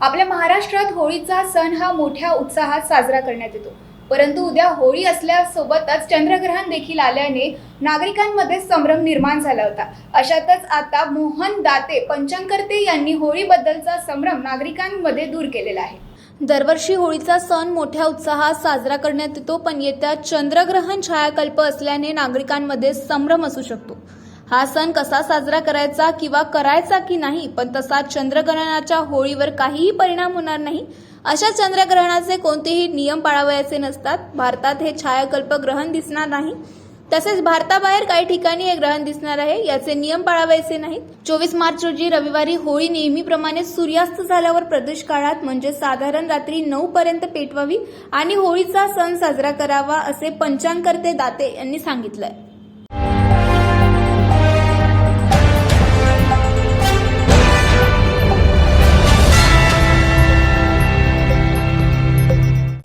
आपल्या महाराष्ट्रात होळीचा सण हा मोठ्या उत्साहात साजरा करण्यात येतो. परंतु उद्या होळी असल्यासोबतच चंद्रग्रहण देखील आल्याने नागरिकांमध्ये संभ्रम निर्माण झाला होता. अशातच आता मोहन दाते पंचंकर्ते यांनी होळीबद्दलचा संभ्रम नागरिकांमध्ये दूर केलेला आहे. दरवर्षी होळीचा सण मोठ्या उत्साहात साजरा करण्यात येतो पण येत्या चंद्रग्रहण छायाकल्प असल्याने नागरिकांमध्ये संभ्रम असू शकतो. हा सण कसा साजरा करायचा किंवा करायचा की नाही पण तसा चंद्रग्रहणाच्या होळीवर काहीही परिणाम होणार नाही. अशा चंद्रग्रहणाचे कोणतेही नियम पाळावयाचे नसतात. भारतात हे छायाकल्प ग्रहण दिसणार नाही. तसेच भारताबाहेर काही ठिकाणी हे ग्रहण दिसणार आहे याचे नियम पाळावायचे नाहीत. चोवीस मार्च रोजी रविवारी होळी नेहमीप्रमाणे सूर्यास्त झाल्यावर प्रदेश काळात म्हणजे साधारण रात्री नऊ पर्यंत पेटवावी आणि होळीचा सण साजरा करावा असे पंचांगकर्ते दाते यांनी सांगितलंय.